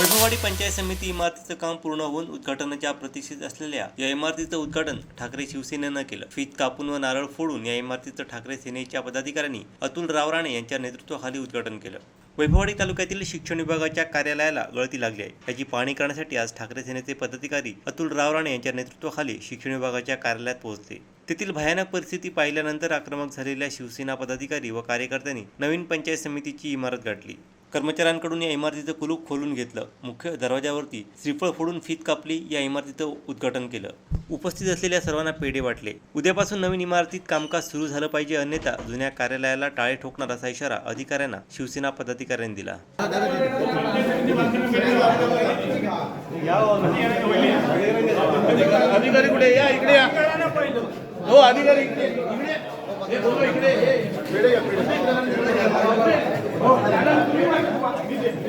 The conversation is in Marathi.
वैभववाडी पंचायत समिती इमारतीचं काम पूर्ण होऊन उद्घाटनाच्या प्रतीक्षेत असलेल्या या इमारतीचं उद्घाटन ठाकरे शिवसेनेनं केलं. फीत कापून व नारळ फोडून या इमारतीचं ठाकरे सेनेच्या पदाधिकाऱ्यांनी अतुल रावराणे यांच्या नेतृत्वाखाली उद्घाटन केलं. वैभववाडी तालुक्यातील शिक्षण विभागाच्या कार्यालयाला गळती लागली आहे. याची पाहणी करण्यासाठी आज ठाकरे सेनेचे पदाधिकारी अतुल रावराणे यांच्या नेतृत्वाखाली शिक्षण विभागाच्या कार्यालयात पोहोचले. तेथील भयानक परिस्थिती पाहिल्यानंतर आक्रमक झालेल्या शिवसेना पदाधिकारी व कार्यकर्त्यांनी नवीन पंचायत समितीची इमारत गाठली. कर्मचाऱ्यांकडून या इमारतीचं कुलूप खोलून घेतलं. मुख्य दरवाजावरती श्रीफळ फोडून फीत कापली या इमारतीचं उद्घाटन केलं. उपस्थित असलेल्या सर्वांना पेढे वाटले. उद्यापासून नवीन इमारतीत कामकाज सुरू झालं पाहिजे अन्यथा जुन्या कार्यालयाला टाळे ठोकणार असा इशारा अधिकाऱ्यांना शिवसेना पदाधिकाऱ्यांनी दिला. अधिकारी कुठे? या इकडे या. हो अधिकारी इकडे. इकडे हे. इकडे या, इकडे. या इकडे या, मध्ये